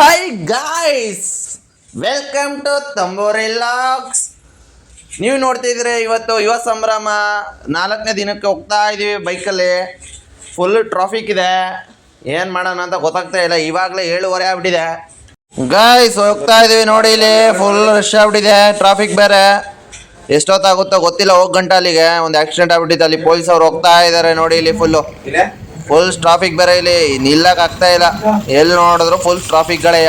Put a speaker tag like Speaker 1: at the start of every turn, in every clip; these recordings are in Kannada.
Speaker 1: ಹಾಯ್ ಗಾಯ್ಸ್ ವೆಲ್ಕಮ್ ಟು ತಂಬೋರಿ ಲಾಕ್ಸ್ ನೀವು ನೋಡ್ತಿದ್ರೆ ಇವತ್ತು ಯುವ ಸಂಭ್ರಮ. ನಾಲ್ಕನೇ ದಿನಕ್ಕೆ ಹೋಗ್ತಾ ಇದ್ದೀವಿ ಬೈಕಲ್ಲಿ. ಫುಲ್ ಟ್ರಾಫಿಕ್ ಇದೆ. ಏನು ಮಾಡೋಣ ಅಂತ ಗೊತ್ತಾಗ್ತಾ ಇಲ್ಲ. ಇವಾಗಲೇ ಏಳುವರೆ ಆಗ್ಬಿಟ್ಟಿದೆ. ಗಾಯ್ಸ್ ಹೋಗ್ತಾ ಇದೀವಿ ನೋಡಿ ಇಲ್ಲಿ. ಫುಲ್ ರಶ್ ಆಗ್ಬಿಟ್ಟಿದೆ. ಟ್ರಾಫಿಕ್ ಬೇರೆ. ಎಷ್ಟೊತ್ತಾಗುತ್ತೋ ಗೊತ್ತಿಲ್ಲ. ಹೋಗ್ ಗಂಟೆ ಅಲ್ಲಿಗೆ. ಒಂದು ಆಕ್ಸಿಡೆಂಟ್ ಆಗ್ಬಿಟ್ಟಿದೆ ಅಲ್ಲಿ ಪೊಲೀಸ್ ಅವ್ರು ಹೋಗ್ತಾ ಇದ್ದಾರೆ ನೋಡಿ ಇಲ್ಲಿ ಫುಲ್ಲು ಫುಲ್ ಟ್ರಾಫಿಕ್ ಬೇರೆ ಇಲ್ಲಿ, ನಿಲ್ಲಕ್ ಆಗ್ತಾ ಇಲ್ಲ. ಎಲ್ಲಿ ನೋಡಿದ್ರು ಫುಲ್ ಟ್ರಾಫಿಕ್ ಗಳೆಯ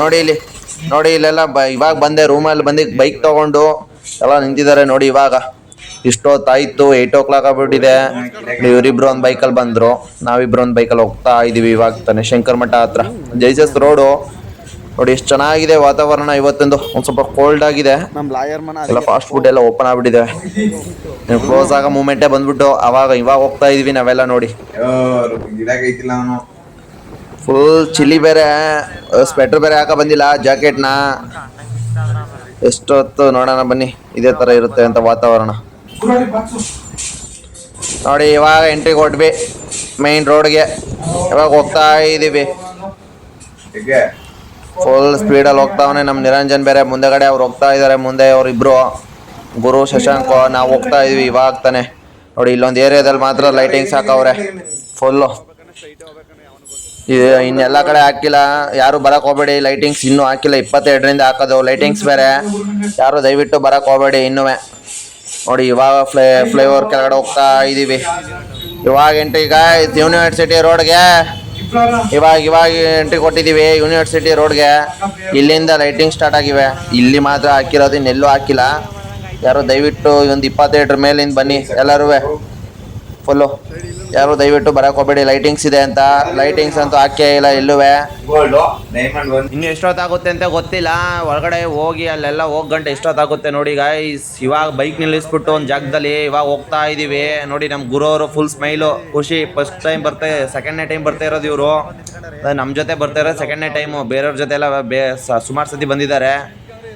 Speaker 1: ನೋಡಿ ಇಲ್ಲಿ, ನೋಡಿ ಇಲ್ಲೆಲ್ಲ ಇವಾಗ ಬಂದೆ ರೂಮಲ್ಲಿ ಬಂದು ಬೈಕ್ ತಗೊಂಡು ಎಲ್ಲ ನಿಂತಿದ್ದಾರೆ ನೋಡಿ ಇವಾಗ. ಇಷ್ಟೊತ್ತಾಯ್ತು ಏಟ್ ಓ ಕ್ಲಾಕ್ ಆಗ್ಬಿಟ್ಟಿದೆ. ಇವರಿಬ್ರು ಒಂದು ಬೈಕಲ್ಲಿ ಬಂದ್ರು. ನಾವಿಬ್ರು ಒಂದು ಬೈಕಲ್ಲಿ ಹೋಗ್ತಾ ಇದೀವಿ ಇವಾಗ ತಾನೆ ಶಂಕರ್ ಮಠ ಹತ್ರ ಜೈಸಸ್ ರೋಡು. ನೋಡಿ ಎಷ್ಟು ಚೆನ್ನಾಗಿದೆ ವಾತಾವರಣ ಇವತ್ತೊಂದು. ಒಂದು ಸ್ವಲ್ಪ ಕೋಲ್ಡ್ ಆಗಿದೆ.
Speaker 2: ನಮ್ ಲಾಯರ್ ಮನ
Speaker 1: ಎಲ್ಲ ಫಾಸ್ಟ್ ಫುಡ್ ಎಲ್ಲ ಓಪನ್ ಆಗ್ಬಿಟ್ಟಿದೆ. ಕ್ಲೋಸ್ ಆಗೋ ಮೂಮೆಂಟೇ ಬಂದ್ಬಿಟ್ಟು ಅವಾಗ ಇವಾಗ ಹೋಗ್ತಾ ಇದೀವಿ ನಾವೆಲ್ಲ ನೋಡಿ. ಫುಲ್ ಚಿಲ್ಲಿ ಬೇರೆ ಸ್ವೆಟರ್ ಬೇರೆ ಹಾಕ ಬಂದಿಲ್ಲ ಜಾಕೆಟ್ನ ಎಷ್ಟೊತ್ತು ನೋಡೋಣ ಬನ್ನಿ ಇದೇ ತರ ಇರುತ್ತೆ ಅಂತ ವಾತಾವರಣ. ನೋಡಿ ಇವಾಗ ಎಂಟ್ರಿ ಕೊಟ್ವಿ ಮೈನ್ ರೋಡ್ಗೆ ಇವಾಗ ಹೋಗ್ತಾ ಇದೀವಿ.
Speaker 3: ಹೇಗೆ?
Speaker 1: ಫುಲ್ ಸ್ಪೀಡಲ್ಲಿ ಹೋಗ್ತಾವನೆ ನಮ್ಮ ನಿರಂಜನ್ ಬೇರೆ ಮುಂದೆಗಡೆ ಅವ್ರು ಹೋಗ್ತಾ ಇದ್ದಾರೆ ಮುಂದೆ ಅವ್ರು ಇಬ್ರು ಗುರು ಶಶಾಂಕ್, ನಾವು ಹೋಗ್ತಾ ಇದೀವಿ ಇವಾಗ ತಾನೆ. ನೋಡಿ, ಇಲ್ಲೊಂದು ಏರಿಯಾದಲ್ಲಿ ಮಾತ್ರ ಲೈಟಿಂಗ್ಸ್ ಹಾಕವ್ರೆ. ಫುಲ್ಲು ಇನ್ನೆಲ್ಲ ಕಡೆ ಹಾಕಿಲ್ಲ. ಯಾರು ಬರಕ್ ಹೋಗ್ಬೇಡಿ ಲೈಟಿಂಗ್ಸ್ ಇನ್ನೂ ಹಾಕಿಲ್ಲ. ಇಪ್ಪತ್ತೆರಡರಿಂದ ಹಾಕೋದು. ಲೈಟಿಂಗ್ಸ್ ಬೇರೆ. ಯಾರು ದಯವಿಟ್ಟು ಬರಕ್ ಹೋಗ್ಬೇಡಿ ಇನ್ನೂ ನೋಡಿ, ಇವಾಗ ಫ್ಲೈ ಫ್ಲೈಓವರ್ ಕೆಳಗಡೆ ಹೋಗ್ತಾ ಇದೀವಿ. ಇವಾಗ ಎಂಟ್ರಿ ಈಗ ಯೂನಿವರ್ಸಿಟಿ ರೋಡ್ಗೆ ಇವಾಗ ಇವಾಗ ಎಂಟ್ರಿ ಕೊಟ್ಟಿದ್ದೀವಿ ಯೂನಿವರ್ಸಿಟಿ ರೋಡ್ಗೆ ಇಲ್ಲಿಂದ ಲೈಟಿಂಗ್ ಸ್ಟಾರ್ಟ್ ಆಗಿವೆ. ಇಲ್ಲಿ ಮಾತ್ರ ಹಾಕಿರೋದು ಇನ್ನೆಲ್ಲೂ ಹಾಕಿಲ್ಲ. ಯಾರು ದಯವಿಟ್ಟು ಒಂದು ಇಪ್ಪತ್ತೆರಡರ ಮೇಲಿಂದ ಬನ್ನಿ ಎಲ್ಲರೂ ಫುಲ್ಲು. ಯಾರು ದಯವಿಟ್ಟು ಬರಕ್ ಹೋಗ್ಬೇಡಿ. ಲೈಟಿಂಗ್ಸ್ ಇದೆ ಅಂತ. ಲೈಟಿಂಗ್ಸ್ ಅಂತೂ ಹಾಕೇ ಇಲ್ಲ ಎಲ್ಲುವೆ ಇನ್ನು ಎಷ್ಟೊತ್ತಾಗುತ್ತೆ ಅಂತ ಗೊತ್ತಿಲ್ಲ. ಒಳಗಡೆ ಹೋಗಿ ಅಲ್ಲೆಲ್ಲ ಹೋಗ್ ಗಂಟೆ ಎಷ್ಟೊತ್ತಾಗುತ್ತೆ ನೋಡಿ ಗಾಯ್ಸ್ ಇವಾಗ ಬೈಕ್ ನಿಲ್ಲಿಸ್ಬಿಟ್ಟು ಒಂದು ಜಾಗದಲ್ಲಿ ಇವಾಗ ಹೋಗ್ತಾ ಇದೀವಿ. ನೋಡಿ ನಮ್ಮ ಗುರು ಅವರು ಫುಲ್ ಸ್ಮೈಲು ಖುಷಿ. ಫಸ್ಟ್ ಟೈಮ್ ಬರ್ತಾ ಸೆಕೆಂಡ್ನೇ ಟೈಮ್ ಬರ್ತಾ ಇರೋದು ಇವರು. ನಮ್ಮ ಜೊತೆ ಬರ್ತಾ ಇರೋದು ಸೆಕೆಂಡ್ನೇ ಟೈಮು ಬೇರೆಯವ್ರ ಜೊತೆ ಎಲ್ಲ ಬೇ ಸುಮಾರು ಸತಿ ಬಂದಿದ್ದಾರೆ.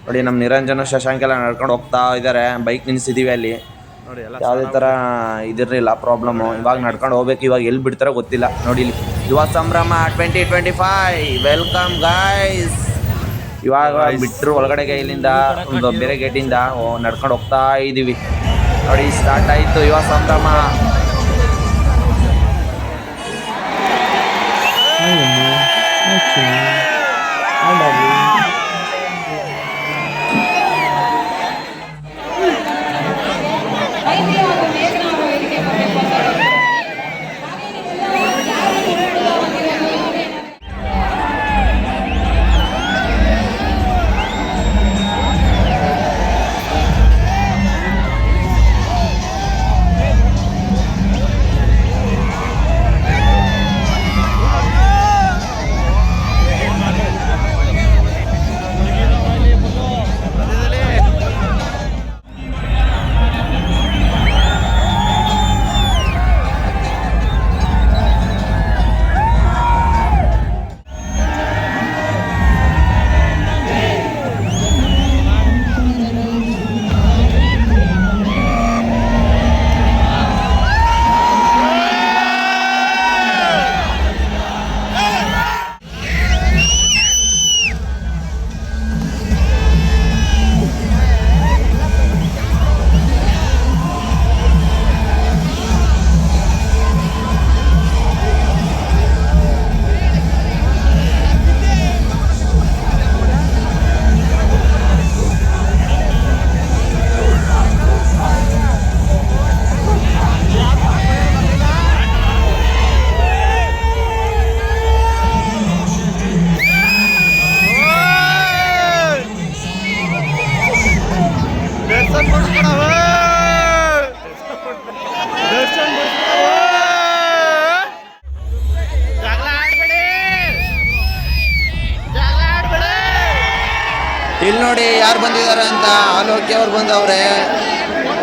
Speaker 1: ನೋಡಿ ನಮ್ಮ ನಿರಂಜನ ಶಶಾಂಕ್ ಎಲ್ಲ ನಡ್ಕೊಂಡು ಹೋಗ್ತಾ ಇದ್ದಾರೆ. ಬೈಕ್ ನಿಲ್ಲಿಸಿದ್ದೀವಿ ಅಲ್ಲಿ. ಯಾವುದೇ ಥರ ಇದಿರಲಿಲ್ಲ ಪ್ರಾಬ್ಲಮ್ಮು ಇವಾಗ ನಡ್ಕೊಂಡು ಹೋಗ್ಬೇಕು ಇವಾಗ ಎಲ್ಲಿ ಬಿಡ್ತಾರೋ ಗೊತ್ತಿಲ್ಲ. ನೋಡಿ ಇಲ್ಲಿ Yuva Sambhrama twenty twenty five welcome guys ಇವಾಗ ಬಿಟ್ಟರು ಒಳಗಡೆಗೆ ಇಲ್ಲಿಂದ ಒಂದು ಬೇರೆ ಗೇಟಿಂದ ನಡ್ಕೊಂಡು ಹೋಗ್ತಾ ಇದ್ದೀವಿ ನೋಡಿ ಸ್ಟಾರ್ಟ್ ಆಯಿತು ಯುವ ಸಂಭ್ರಮ. ಇಲ್ಲಿ ನೋಡಿ ಯಾರು ಬಂದಿದ್ದಾರೆ ಅಂತ ಆಲೋಕ್ಯ ಅವ್ರು ಬಂದವ್ರೆ.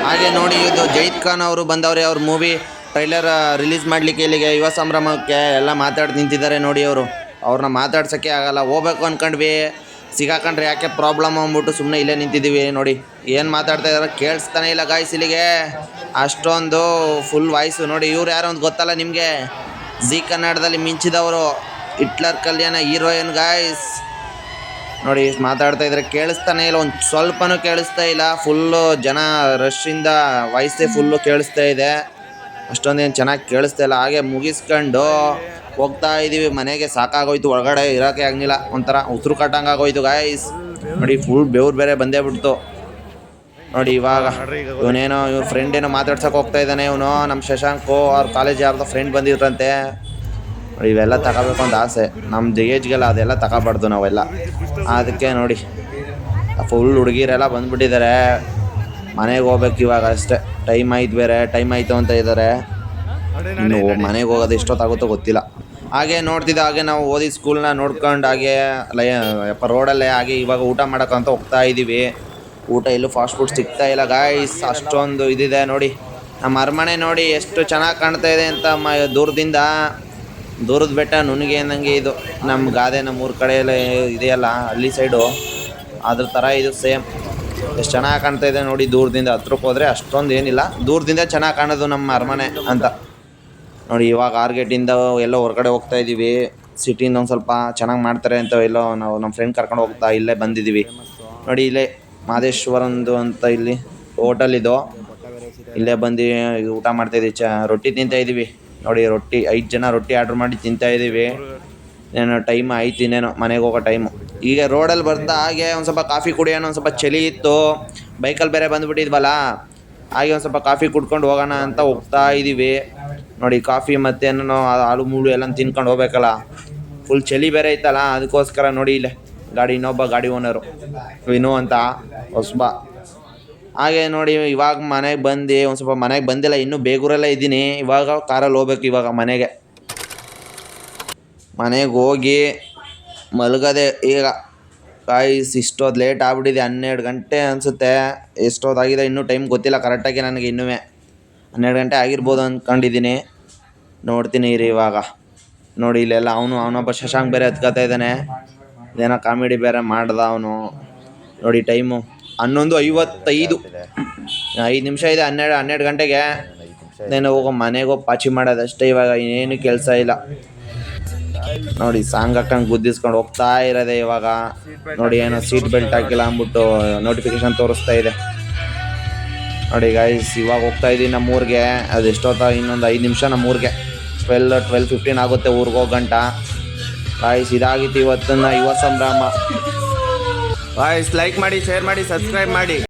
Speaker 1: ಹಾಗೆ ನೋಡಿ ಇದು ಜೈದ್ ಖಾನ್ ಅವರು ಬಂದವ್ರೆ, ಅವ್ರ ಮೂವಿ ಟ್ರೈಲರ್ ರಿಲೀಸ್ ಮಾಡ್ಲಿಕ್ಕೆ ಇಲ್ಲಿಗೆ ಯುವ ಸಂಭ್ರಮಕ್ಕೆ ಎಲ್ಲ ಮಾತಾಡಿ ನಿಂತಿದ್ದಾರೆ ನೋಡಿ ಅವರು. ಅವ್ರನ್ನ ಮಾತಾಡ್ಸೋಕ್ಕೆ ಆಗಲ್ಲ, ಹೋಗ್ಬೇಕು ಅನ್ಕೊಂಡ್ವಿ. ಸಿಗಾಕೊಂಡ್ರೆ ಯಾಕೆ ಪ್ರಾಬ್ಲಮ್ ಅಂದ್ಬಿಟ್ಟು ಸುಮ್ಮನೆ ಇಲ್ಲೇ ನಿಂತಿದ್ದೀವಿ ನೋಡಿ. ಏನು ಮಾತಾಡ್ತಾ ಇದ್ದಾರೆ ಕೇಳಿಸ್ತಾನೆ ಇಲ್ಲ ಗಾಯ್ಸ್ ಇಲ್ಲಿಗೆ. ಅಷ್ಟೊಂದು ಫುಲ್ ವಾಯ್ಸು ನೋಡಿ, ಇವ್ರು ಯಾರು ಒಂದು ಗೊತ್ತಲ್ಲ ನಿಮಗೆ? ಜಿ ಕನ್ನಡದಲ್ಲಿ ಮಿಂಚಿದವರು ಹಿಟ್ಲರ್ ಕಲ್ಯಾಣ ಹೀರೋಯಿನ್ ಗಾಯ್ಸ್ ನೋಡಿ, ಮಾತಾಡ್ತಾ ಇದ್ರೆ ಕೇಳಿಸ್ತಾನೆ ಇಲ್ಲ, ಒಂದು ಸ್ವಲ್ಪನೂ ಕೇಳಿಸ್ತಾ ಇಲ್ಲ. ಫುಲ್ಲು ಜನ ರಶ್ಶಿಂದ ವಾಯ್ಸೇ ಫುಲ್ಲು ಕೇಳಿಸ್ತಾ ಇದೆ. ಅಷ್ಟೊಂದೇನು ಚೆನ್ನಾಗಿ ಕೇಳಿಸ್ತಾ ಇಲ್ಲ. ಹಾಗೆ ಮುಗಿಸ್ಕೊಂಡು ಹೋಗ್ತಾ ಇದೀವಿ. ಮನೆಗೆ ಸಾಕಾಗೋಯ್ತು, ಒಳಗಡೆ ಇರೋಕ್ಕೆ ಆಗಲಿಲ್ಲ. ಒಂಥರ ಉಸಿರು ಕಟ್ಟಂಗೆ ಆಗೋಯ್ತು ಗಾಯ್ಸ್ ನೋಡಿ ಫುಲ್ ಬೆವ್ರು ಬೇರೆ ಬಂದೇ ಬಿಡ್ತು. ನೋಡಿ, ಇವಾಗ ಇವನೇನೋ, ಇವ್ರ ಫ್ರೆಂಡ್ ಏನೋ ಮಾತಾಡ್ಸೋಕೆ ಹೋಗ್ತಾ ಇದ್ದಾನೆ ಇವನು. ನಮ್ಮ ಶಶಾಂಕು ಅವ್ರ ಕಾಲೇಜ್ ಯಾರ್ದೋ ಫ್ರೆಂಡ್ ಬಂದಿದ್ರಂತೆ. ಇವೆಲ್ಲ ತಗೋಬೇಕು ಅಂತ ಆಸೆ. ನಮ್ಮ ಏಜ್ಗೆಲ್ಲ ಅದೆಲ್ಲ ತಗೋಬಾರ್ದು ನಾವೆಲ್ಲ. ಅದಕ್ಕೆ ನೋಡಿ ಫುಲ್ ಹುಡುಗಿರೆಲ್ಲ ಬಂದ್ಬಿಟ್ಟಿದ್ದಾರೆ ಮನೆಗೆ ಹೋಗ್ಬೇಕು ಇವಾಗ ಅಷ್ಟೇ. ಟೈಮ್ ಆಯ್ತು ಬೇರೆ ಟೈಮ್ ಆಯಿತು ಅಂತ ಇದ್ದಾರೆ ಇನ್ನು ಮನೆಗೆ ಹೋಗೋದು ಎಷ್ಟೊತ್ತಾಗುತ್ತೋ ಗೊತ್ತಿಲ್ಲ. ಹಾಗೆ ನೋಡ್ತಿದ್ದ ಹಾಗೆ ನಾವು ಓದಿ ಸ್ಕೂಲ್ನ ನೋಡ್ಕೊಂಡು ಹಾಗೆ ಲಯ ರೋಡಲ್ಲೇ ಹಾಗೆ ಇವಾಗ ಊಟ ಮಾಡೋಕ್ಕಂತ ಹೋಗ್ತಾ ಇದ್ದೀವಿ ಊಟ ಎಲ್ಲೂ ಫಾಸ್ಟ್ ಫುಡ್ ಸಿಗ್ತಾ ಇಲ್ಲ. ಗಾಯ್ಸ್ ಅಷ್ಟೊಂದು ಇದಿದೆ ನೋಡಿ. ನಮ್ಮ ಅರಮನೆ ನೋಡಿ ಎಷ್ಟು ಚೆನ್ನಾಗಿ ಕಾಣ್ತಾ ಇದೆ ಅಂತ ಮ, ದೂರದಿಂದ. ದೂರದ ಬೆಟ್ಟ ನುನಿಗೆ ಅನ್ನಂಗೆ ಇದು. ನಮ್ಮ ಗಾದೆ ನಮ್ಮ ಊರ ಕಡೆ ಎಲ್ಲ ಇದೆಯಲ್ಲ, ಹಳ್ಳಿ ಸೈಡು ಅದ್ರ ಥರ ಇದು ಸೇಮ್ ಎಷ್ಟು ಚೆನ್ನಾಗಿ ಕಾಣ್ತಾ ಇದೆ ನೋಡಿ ದೂರದಿಂದ. ಹತ್ರಕ್ಕೆ ಹೋದರೆ ಅಷ್ಟೊಂದು ಏನಿಲ್ಲ. ದೂರದಿಂದ ಚೆನ್ನಾಗಿ ಕಾಣೋದು ನಮ್ಮ ಅರಮನೆ ಅಂತ. ನೋಡಿ ಇವಾಗ ಆರ್ಗೇಟಿಂದ ಎಲ್ಲ ಹೊರಗಡೆ ಹೋಗ್ತಾ ಇದ್ದೀವಿ ಸಿಟಿಯಿಂದ ಒಂದು ಸ್ವಲ್ಪ ಚೆನ್ನಾಗಿ ಮಾಡ್ತಾರೆ ಅಂತ ಎಲ್ಲೋ ನಾವು ನಮ್ಮ ಫ್ರೆಂಡ್ ಕರ್ಕೊಂಡು ಹೋಗ್ತಾ ಇಲ್ಲೇ ಬಂದಿದ್ದೀವಿ ನೋಡಿ ಇಲ್ಲೇ ಮಾದೇಶ್ವರಂದು ಅಂತ ಇಲ್ಲಿ ಹೋಟೆಲ್ ಇದು. ಇಲ್ಲೇ ಬಂದು ಊಟ ಮಾಡ್ತಾ ಇದ್ದೀವಿ ಚ, ರೊಟ್ಟಿ ತಿಂತಾ ಇದ್ದೀವಿ ನೋಡಿ, ರೊಟ್ಟಿ, ಐದು ಜನ ರೊಟ್ಟಿ ಆರ್ಡ್ರ್ ಮಾಡಿ ತಿಂತಾ ಇದ್ದೀವಿ ಏನೋ ಟೈಮ್ ಆಯ್ತು ಇನ್ನೇನೋ, ಮನೆಗೆ ಹೋಗೋ ಟೈಮು ಈಗ ರೋಡಲ್ಲಿ ಬರ್ತಾ ಹಾಗೆ ಒಂದು ಸ್ವಲ್ಪ ಕಾಫಿ ಕುಡಿಯೋಣ, ಒಂದು ಸ್ವಲ್ಪ ಚಳಿ ಇತ್ತು. ಬೈಕಲ್ಲಿ ಬೇರೆ ಬಂದುಬಿಟ್ಟಿದ್ವಲ್ಲ, ಹಾಗೆ ಒಂದು ಸ್ವಲ್ಪ ಕಾಫಿ ಕುಡ್ಕೊಂಡು ಹೋಗೋಣ ಅಂತ ಹೋಗ್ತಾ ಇದ್ದೀವಿ ನೋಡಿ ಕಾಫಿ ಮತ್ತೆ ಏನೋ ಹಾಲು, ಮೂಳು ಎಲ್ಲ ತಿನ್ಕೊಂಡು ಹೋಗ್ಬೇಕಲ್ಲ. ಫುಲ್ ಚಳಿ ಬೇರೆ ಐತಲ್ಲ ಅದಕ್ಕೋಸ್ಕರ ನೋಡಿ ಇಲ್ಲೇ, ಗಾಡಿ ಇನ್ನೊಬ್ಬ ಗಾಡಿ ಓನರು ವಿನು ಅಂತ, ಹೊಸಬ. ಹಾಗೆ ನೋಡಿ, ಇವಾಗ ಮನೆಗೆ ಬಂದು, ಒಂದು ಸ್ವಲ್ಪ ಮನೆಗೆ ಬಂದಿಲ್ಲ, ಇನ್ನೂ ಬೇಗೂರಲ್ಲೇ ಇದ್ದೀನಿ. ಇವಾಗ ಕಾರಲ್ಲಿ ಹೋಗ್ಬೇಕು ಇವಾಗ ಮನೆಗೆ. ಮನೆಗೆ ಹೋಗಿ ಮಲಗದೆ, ಈಗ ಕಾಯಿಸ್ ಇಷ್ಟೊತ್ತು ಲೇಟ್ ಆಗ್ಬಿಟ್ಟಿದೆ, ಹನ್ನೆರಡು ಗಂಟೆ ಅನಿಸುತ್ತೆ. ಎಷ್ಟೊತ್ತಾಗಿದೆ ಇನ್ನೂ ಟೈಮ್ ಗೊತ್ತಿಲ್ಲ ಕರೆಕ್ಟಾಗಿ ನನಗೆ ಇನ್ನೂ ಹನ್ನೆರಡು ಗಂಟೆ ಆಗಿರ್ಬೋದು ಅಂದ್ಕೊಂಡಿದ್ದೀನಿ ನೋಡ್ತೀನಿ ರೀ ಇವಾಗ. ನೋಡಿ, ಇಲ್ಲೆಲ್ಲ ಅವನು, ಅವನೊಬ್ಬ ಶಶಾಂಕ್ ಬೇರೆ ಹತ್ಕೋತಾ ಇದ್ದಾನೆ. ಏನೋ ಕಾಮಿಡಿ ಬೇರೆ ಮಾಡ್ದ ಅವನು. ನೋಡಿ ಟೈಮು ಹನ್ನೊಂದು ಐವತ್ತೈದು. ಐದು ನಿಮಿಷ ಇದೆ ಹನ್ನೆರಡು ಹನ್ನೆರಡು ಗಂಟೆಗೆ. ನಾನು ಹೋಗೋ ಮನೆಗೆ ಹೋಗಿ ಪಾಚಿ ಮಾಡೋದಷ್ಟೇ ಇವಾಗ ಏನು ಕೆಲಸ ಇಲ್ಲ. ನೋಡಿ ಸಾಂಗ್ ಹಾಕೊಂಡು ಗುದ್ದಿಸ್ಕೊಂಡು ಹೋಗ್ತಾ ಇರೋದೆ ಇವಾಗ. ನೋಡಿ ಏನೋ ಸೀಟ್ ಬೆಲ್ಟ್ ಹಾಕಿಲ್ಲ ಅಂದ್ಬಿಟ್ಟು ನೋಟಿಫಿಕೇಶನ್ ತೋರಿಸ್ತಾ ಇದೆ. ನೋಡಿ ಗೈಸ್ ಇವಾಗ ಹೋಗ್ತಾ ಇದ್ದೀನಿ ನಮ್ಮ ಊರಿಗೆ. ಅದು ಎಷ್ಟೊತ್ತ ಇನ್ನೊಂದು ಐದು ನಿಮಿಷ ನಮ್ಮ ಊರಿಗೆ. ಟ್ವೆಲ್ ಟ್ವೆಲ್ ಫಿಫ್ಟೀನ್ ಆಗುತ್ತೆ ಊರಿಗೆ ಹೋಗೋ ಗಂಟ. ಗಾಯ್ಸ್ ಇದಾಗಿತ್ತು ಇವತ್ತನ್ನ ಯುವ ಸಂಭ್ರಮ. ಗಾಯ್ಸ್ ಲೈಕ್ ಮಾಡಿ ಶೇರ್ ಮಾಡಿ ಸಬ್ಸ್ಕ್ರೈಬ್ ಮಾಡಿ.